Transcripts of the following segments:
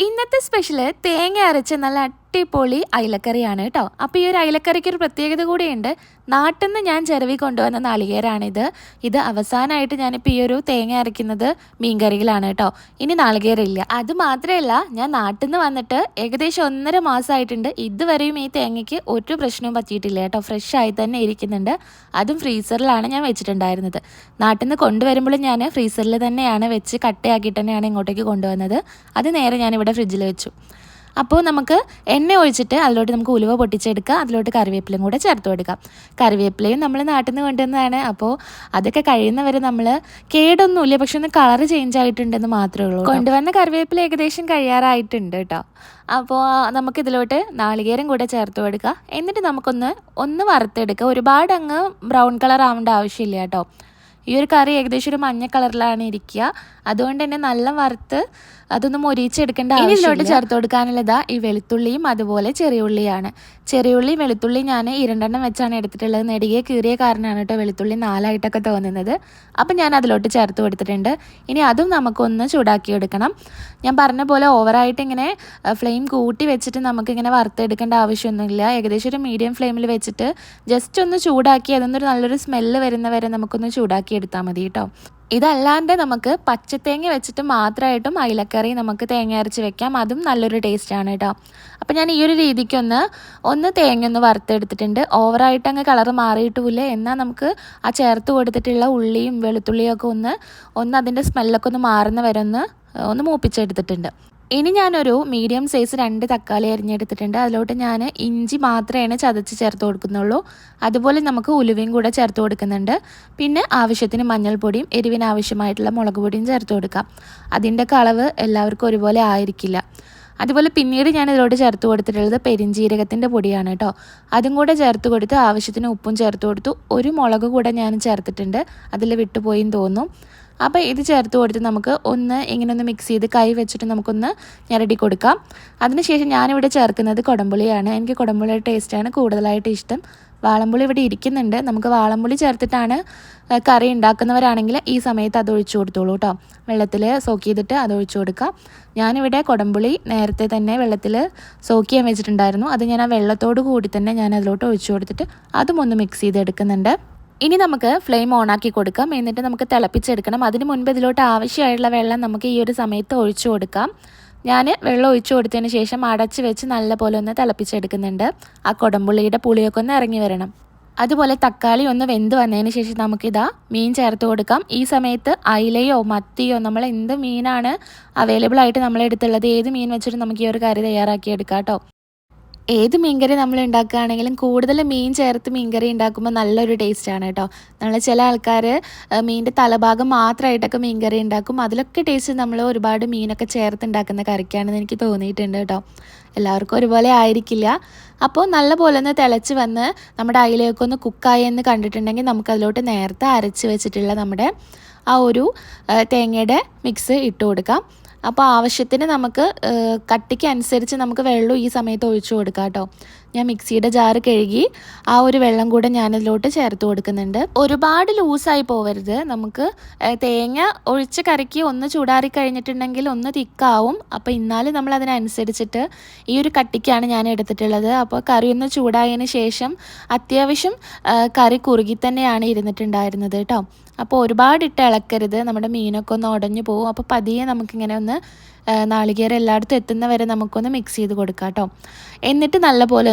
ഇന്നത്തെ സ്പെഷ്യൽ തേങ്ങ അരച്ച നല്ല അടിപൊളി അയിലക്കറിയാണ് കേട്ടോ. അപ്പോൾ ഈ ഒരു അയിലക്കറിക്ക് ഒരു പ്രത്യേകത കൂടിയുണ്ട്. നാട്ടിൽ നിന്ന് ഞാൻ ചിരവി കൊണ്ടുവന്ന നാളികേരാണിത്. ഇത് അവസാനമായിട്ട് ഞാനിപ്പോൾ ഈ ഒരു തേങ്ങ അരയ്ക്കുന്നത് മീൻകറിയിലാണ് കേട്ടോ. ഇനി നാളികേരമില്ല അത് മാത്രമല്ല ഞാൻ നാട്ടിൽ നിന്ന് വന്നിട്ട് ഏകദേശം ഒന്നര മാസമായിട്ടുണ്ട്. ഇതുവരെയും ഈ തേങ്ങയ്ക്ക് ഒരു പ്രശ്നവും പറ്റിയിട്ടില്ല കേട്ടോ. ഫ്രഷ് ആയി തന്നെ ഇരിക്കുന്നുണ്ട്. അതും ഫ്രീസറിലാണ് ഞാൻ വെച്ചിട്ടുണ്ടായിരുന്നത്. നാട്ടിൽ നിന്ന് കൊണ്ടുവരുമ്പോൾ ഞാൻ ഫ്രീസറിൽ തന്നെയാണ് വെച്ച് കട്ടയാക്കിയിട്ട് തന്നെയാണ് ഇങ്ങോട്ടേക്ക് കൊണ്ടുവന്നത്. അത് നേരെ ഞാനിവിടെ ഫ്രിഡ്ജിൽ വെച്ചു. അപ്പോൾ നമുക്ക് എണ്ണ ഒഴിച്ചിട്ട് അതിലോട്ട് നമുക്ക് ഉലുവ പൊട്ടിച്ചെടുക്കുക. അതിലോട്ട് കറിവേപ്പിലയും കൂടെ ചേർത്ത് കൊടുക്കാം കറിവേപ്പിലയും നമ്മൾ നാട്ടിൽ നിന്ന് കൊണ്ടുവന്നതാണ്. അപ്പോൾ അതൊക്കെ കഴിയുന്നവരെ നമ്മൾ കേടൊന്നുമില്ല. പക്ഷെ ഒന്ന് കളർ ചേഞ്ച് ആയിട്ടുണ്ടെന്ന് മാത്രമേ ഉള്ളൂ കൊണ്ടുവന്ന കറിവേപ്പില ഏകദേശം കഴിയാറായിട്ടുണ്ട് കേട്ടോ. അപ്പോൾ നമുക്കിതിലോട്ട് നാളികേരം കൂടെ ചേർത്ത് കൊടുക്കുക. എന്നിട്ട് നമുക്കൊന്ന് ഒന്ന് വറുത്തെടുക്കുക. ഒരുപാട് അങ്ങ് ബ്രൗൺ കളർ ആവേണ്ട ആവശ്യമില്ല കേട്ടോ. ഈ ഒരു കറി ഏകദേശം ഒരു മഞ്ഞ കളറിലാണ് ഇരിക്കുക. അതുകൊണ്ട് തന്നെ നല്ല വറുത്ത് അതൊന്ന് മൊരിച്ചെടുക്കേണ്ട ഇതിലോട്ട് ചേർത്ത് കൊടുക്കാനുള്ളതാ ഈ വെളുത്തുള്ളിയും അതുപോലെ ചെറിയ ഉള്ളിയാണ്. ചെറിയ ഉള്ളി വെളുത്തുള്ളി ഞാൻ ഇരണ്ടെണ്ണം വെച്ചാണ് എടുത്തിട്ടുള്ളത്. നെടുകെ കീറിയ കാരണമാണ് കേട്ടോ വെളുത്തുള്ളി നാലായിട്ടൊക്കെ തോന്നുന്നത്. അപ്പം ഞാൻ അതിലോട്ട് ചേർത്ത് കൊടുത്തിട്ടുണ്ട്. ഇനി അതും നമുക്കൊന്ന് ചൂടാക്കി എടുക്കണം. ഞാൻ പറഞ്ഞ പോലെ ഓവറായിട്ട് ഇങ്ങനെ ഫ്ലെയിം കൂട്ടി വെച്ചിട്ട് നമുക്കിങ്ങനെ വറുത്തെടുക്കേണ്ട ആവശ്യമൊന്നുമില്ല. ഏകദേശം ഒരു മീഡിയം ഫ്ലെയിമിൽ വെച്ചിട്ട് ജസ്റ്റ് ഒന്ന് ചൂടാക്കി അതൊന്നൊരു നല്ലൊരു സ്മെല്ല് വരുന്നവരെ നമുക്കൊന്ന് ചൂടാക്കി എടുത്താൽ മതി കേട്ടോ. ഇതല്ലാണ്ട് നമുക്ക് പച്ചത്തേങ്ങ വെച്ചിട്ട് മാത്രമായിട്ടും അയിലക്കറി നമുക്ക് തേങ്ങ അരച്ച് വെക്കാം. അതും നല്ലൊരു ടേസ്റ്റാണ് കേട്ടോ. അപ്പോൾ ഞാൻ ഈ ഒരു രീതിക്കൊന്ന് ഒന്ന് തേങ്ങ ഒന്ന് വറുത്തെടുത്തിട്ടുണ്ട്. ഓവറായിട്ട് അങ്ങ് കളറ് മാറിയിട്ടുമില്ല. എന്നാൽ നമുക്ക് ആ ചേർത്ത് കൊടുത്തിട്ടുള്ള ഉള്ളിയും വെളുത്തുള്ളിയും ഒക്കെ ഒന്ന് ഒന്ന് അതിന്റെ സ്മെല്ലൊക്കെ ഒന്ന് മാറുന്ന വരെ ഒന്ന് ഒന്ന് മൂപ്പിച്ചെടുത്തിട്ടുണ്ട്. ഇനി ഞാനൊരു മീഡിയം സൈസ് രണ്ട് തക്കാളി അരിഞ്ഞെടുത്തിട്ടുണ്ട്. അതിലോട്ട് ഞാൻ ഇഞ്ചി മാത്രമേ ചതച്ച് ചേർത്ത് കൊടുക്കുന്നുള്ളൂ. അതുപോലെ നമുക്ക് ഉലുവയും കൂടെ ചേർത്ത് കൊടുക്കുന്നുണ്ട്. പിന്നെ ആവശ്യത്തിന് മഞ്ഞൾപ്പൊടിയും എരിവിന് ആവശ്യമായിട്ടുള്ള മുളക് പൊടിയും ചേർത്ത് കൊടുക്കാം. അതിന്റെ അളവ് എല്ലാവർക്കും ഒരുപോലെ ആയിരിക്കില്ല. അതുപോലെ പിന്നീട് ഞാൻ ഇതിലോട്ട് ചേർത്ത് കൊടുത്തിട്ടുള്ളത് പെരിഞ്ജീരകത്തിന്റെ പൊടിയാണ് കേട്ടോ. അതും കൂടെ ചേർത്ത് കൊടുത്ത് ആവശ്യത്തിന് ഉപ്പും ചേർത്ത് കൊടുത്തു. ഒരു മുളക് കൂടെ ഞാൻ ചേർത്തിട്ടുണ്ട്. അതിൽ വിട്ടുപോയി തോന്നും. അപ്പോൾ ഇത് ചേർത്ത് കൊടുത്ത് നമുക്ക് ഒന്ന് ഇങ്ങനെ ഒന്ന് മിക്സ് ചെയ്ത് കൈ വെച്ചിട്ട് നമുക്കൊന്ന് ഞരടി കൊടുക്കാം. അതിനുശേഷം ഞാനിവിടെ ചേർക്കുന്നത് കുടംപുളിയാണ്. എനിക്ക് കുടംപുളിയുടെ ടേസ്റ്റാണ് കൂടുതലായിട്ട് ഇഷ്ടം. വാളംപുളി ഇവിടെ ഇരിക്കുന്നുണ്ട്. നമുക്ക് വാളംപുളി ചേർത്തിട്ടാണ് കറി ഉണ്ടാക്കുന്നവരാണെങ്കിൽ ഈ സമയത്ത് അത് ഒഴിച്ചു കൊടുത്തോളൂ കേട്ടോ വെള്ളത്തിൽ സോക്ക് ചെയ്തിട്ട് അത് ഒഴിച്ചു കൊടുക്കാം. ഞാനിവിടെ കുടംപുളി നേരത്തെ തന്നെ വെള്ളത്തിൽ സോക്ക് ചെയ്യാൻ വെച്ചിട്ടുണ്ടായിരുന്നു. അത് ഞാൻ ആ വെള്ളത്തോട് കൂടി തന്നെ ഞാൻ അതിലോട്ട് ഒഴിച്ചു കൊടുത്തിട്ട് അതും ഒന്ന് മിക്സ് ചെയ്തെടുക്കുന്നുണ്ട്. ഇനി നമുക്ക് ഫ്ലെയിം ഓണാക്കി കൊടുക്കാം. എന്നിട്ട് നമുക്ക് തിളപ്പിച്ചെടുക്കണം. അതിന് മുൻപ് ഇതിലോട്ട് ആവശ്യമായിട്ടുള്ള വെള്ളം നമുക്ക് ഈ ഒരു സമയത്ത് ഒഴിച്ചു കൊടുക്കാം. ഞാൻ വെള്ളം ഒഴിച്ചു കൊടുത്തതിന് ശേഷം അടച്ച് വെച്ച് നല്ല പോലെ ഒന്ന് തിളപ്പിച്ചെടുക്കുന്നുണ്ട്. ആ കൊടമ്പുള്ളിയുടെ പുളിയൊക്കെ ഒന്ന് ഇറങ്ങി വരണം. അതുപോലെ തക്കാളി ഒന്ന് വെന്ത് വന്നതിന് ശേഷം നമുക്കിതാ മീൻ ചേർത്ത് കൊടുക്കാം. ഈ സമയത്ത് അയിലയോ മത്തിയോ നമ്മൾ എന്ത് മീനാണ് അവൈലബിൾ ആയിട്ട് നമ്മളെടുത്തുള്ളത് ഏത് മീൻ വെച്ചിട്ട് നമുക്ക് ഈ ഒരു കറി തയ്യാറാക്കി എടുക്കാം കേട്ടോ. ഏത് മീൻകറി നമ്മൾ ഉണ്ടാക്കുകയാണെങ്കിലും കൂടുതൽ മീൻ ചേർത്ത് മീൻകറി ഉണ്ടാക്കുമ്പോൾ നല്ലൊരു ടേസ്റ്റാണ് കേട്ടോ. നമ്മൾ ചില ആൾക്കാർ മീനിന്റെ തലഭാഗം മാത്രമായിട്ടൊക്കെ മീൻകറി ഉണ്ടാക്കും. അതിലൊക്കെ ടേസ്റ്റ് നമ്മൾ ഒരുപാട് മീനൊക്കെ ചേർത്ത് ഉണ്ടാക്കുന്ന കറിക്കാണെന്ന് എനിക്ക് തോന്നിയിട്ടുണ്ട് കേട്ടോ. എല്ലാവർക്കും ഒരുപോലെ ആയിരിക്കില്ല. അപ്പോൾ നല്ല പോലെ ഒന്ന് തിളച്ച് വന്ന് നമ്മുടെ അയിലയൊക്കെ ഒന്ന് കുക്കായി എന്ന് കണ്ടിട്ടുണ്ടെങ്കിൽ നമുക്കതിലോട്ട് നേരത്തെ അരച്ച് വെച്ചിട്ടുള്ള നമ്മുടെ ആ ഒരു തേങ്ങയുടെ മിക്സ് ഇട്ട് കൊടുക്കാം. അപ്പോൾ ആവശ്യത്തിന് നമുക്ക് കട്ടിക്ക് അനുസരിച്ച് നമുക്ക് വെള്ളം ഈ സമയത്ത് ഒഴിച്ചു കൊടുക്കാം കേട്ടോ. ഞാൻ മിക്സിയുടെ ജാറ് കഴുകി ആ ഒരു വെള്ളം കൂടെ ഞാനതിലോട്ട് ചേർത്ത് കൊടുക്കുന്നുണ്ട്. ഒരുപാട് ലൂസായി പോവരുത്. നമുക്ക് തേങ്ങ ഒഴിച്ച് കറിക്ക് ഒന്ന് ചൂടാറി കഴിഞ്ഞിട്ടുണ്ടെങ്കിൽ ഒന്ന് തിക്കാവും. അപ്പോൾ ഇന്നാലും നമ്മൾ അതിനനുസരിച്ചിട്ട് ഈ ഒരു കട്ടിക്കാണ് ഞാൻ എടുത്തിട്ടുള്ളത്. അപ്പോൾ കറി ഒന്ന് ചൂടായതിന് ശേഷം അത്യാവശ്യം കറി കുറുകി തന്നെയാണ് ഇരുന്നിട്ടുണ്ടായിരുന്നത് കേട്ടോ അപ്പോൾ ഒരുപാട് ഇട്ട് ഇളക്കരുത്. നമ്മുടെ മീനൊക്കെ ഒന്ന് ഉടഞ്ഞു പോകും അപ്പോൾ പതിയെ നമുക്കിങ്ങനെ ഒന്ന് നാളികേരം എല്ലായിടത്തും എത്തുന്ന വരെ നമുക്കൊന്ന് മിക്സ് ചെയ്ത് കൊടുക്കാം കേട്ടോ എന്നിട്ട് നല്ലപോലെ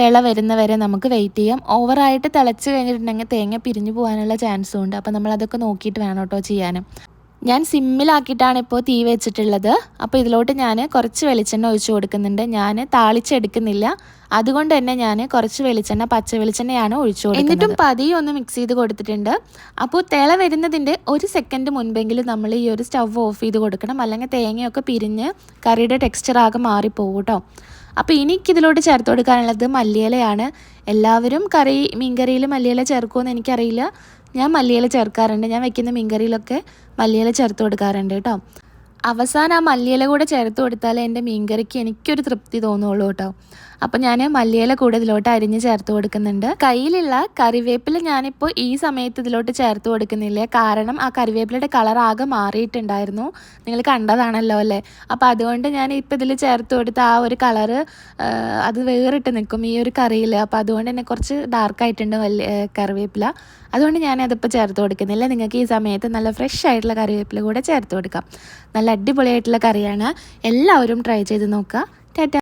തിള വരുന്ന വരെ നമുക്ക് വെയിറ്റ് ചെയ്യാം. ഓവറായിട്ട് തിളച്ച് കഴിഞ്ഞിട്ടുണ്ടെങ്കിൽ തേങ്ങ പിരിഞ്ഞു പോകാനുള്ള ചാൻസും ഉണ്ട്. അപ്പോൾ നമ്മൾ അതൊക്കെ നോക്കിയിട്ട് വേണം കേട്ടോ ചെയ്യാൻ. ഞാൻ സിമ്മിലാക്കിയിട്ടാണ് ഇപ്പോൾ തീ വെച്ചിട്ടുള്ളത്. അപ്പോൾ ഇതിലോട്ട് ഞാൻ കുറച്ച് വെളിച്ചെണ്ണ ഒഴിച്ചു കൊടുക്കുന്നുണ്ട്. ഞാൻ താളിച്ചെടുക്കുന്നില്ല. അതുകൊണ്ട് തന്നെ ഞാൻ കുറച്ച് വെളിച്ചെണ്ണ പച്ച വെളിച്ചെണ്ണയാണ് ഒഴിച്ചു കൊടുക്കുന്നത്. എന്നിട്ടും പതിയെ ഒന്ന് മിക്സ് ചെയ്ത് കൊടുത്തിട്ടുണ്ട്. അപ്പോൾ തിള വരുന്നതിന്റെ ഒരു സെക്കൻഡ് മുൻപെങ്കിലും നമ്മൾ ഈ ഒരു സ്റ്റവ് ഓഫ് ചെയ്ത് കൊടുക്കണം. അല്ലെങ്കിൽ തേങ്ങയൊക്കെ പിരിഞ്ഞ് കറിയുടെ ടെക്സ്ചർ ആകെ മാറിപ്പോകും കേട്ടോ. അപ്പോൾ എനിക്കിതിലോട്ട് ചേർത്ത് കൊടുക്കാനുള്ളത് മല്ലിയിലയാണ്. എല്ലാവരും കറി മീൻകറിയിൽ മല്ലിയില ചേർക്കുമെന്ന് എനിക്കറിയില്ല. ഞാൻ മല്ലിയില ചേർക്കാറുണ്ട്. ഞാൻ വെക്കുന്ന മീൻകറിയിലൊക്കെ മല്ലിയില ചേർത്ത് കൊടുക്കാറുണ്ട് കേട്ടോ. അവസാനം ആ മല്ലിയില കൂടെ ചേർത്ത് കൊടുത്താൽ എന്റെ മീൻകറിക്ക് എനിക്കൊരു തൃപ്തി തോന്നുള്ളൂ കേട്ടോ. അപ്പം ഞാൻ മല്ലിയില കൂടെ ഇതിലോട്ട് അരിഞ്ഞ് ചേർത്ത് കൊടുക്കുന്നുണ്ട്. കയ്യിലുള്ള കറിവേപ്പില ഞാനിപ്പോൾ ഈ സമയത്ത് ഇതിലോട്ട് ചേർത്ത് കൊടുക്കുന്നില്ല? കാരണം ആ കറിവേപ്പിലയുടെ കളർ ആകെ മാറിയിട്ടുണ്ടായിരുന്നു. നിങ്ങൾ കണ്ടതാണല്ലോ അല്ലേ? അപ്പോൾ അതുകൊണ്ട് ഞാൻ ഇപ്പോൾ ഇതിൽ ചേർത്ത് കൊടുത്ത ആ ഒരു കളറ് അത് വേറിട്ട് നിൽക്കും ഈ ഒരു കറിയിൽ. അപ്പോൾ അതുകൊണ്ട് തന്നെ കുറച്ച് ഡാർക്കായിട്ടുണ്ട് വലിയ കറിവേപ്പില. അതുകൊണ്ട് ഞാൻ അതിപ്പോൾ ചേർത്ത് കൊടുക്കുന്നില്ല. നിങ്ങൾക്ക് ഈ സമയത്ത് നല്ല ഫ്രഷ് ആയിട്ടുള്ള കറിവേപ്പില കൂടെ ചേർത്ത് കൊടുക്കാം. നല്ല അടിപൊളിയായിട്ടുള്ള കറിയാണ്. എല്ലാവരും ട്രൈ ചെയ്ത് നോക്കുക. ടാറ്റ.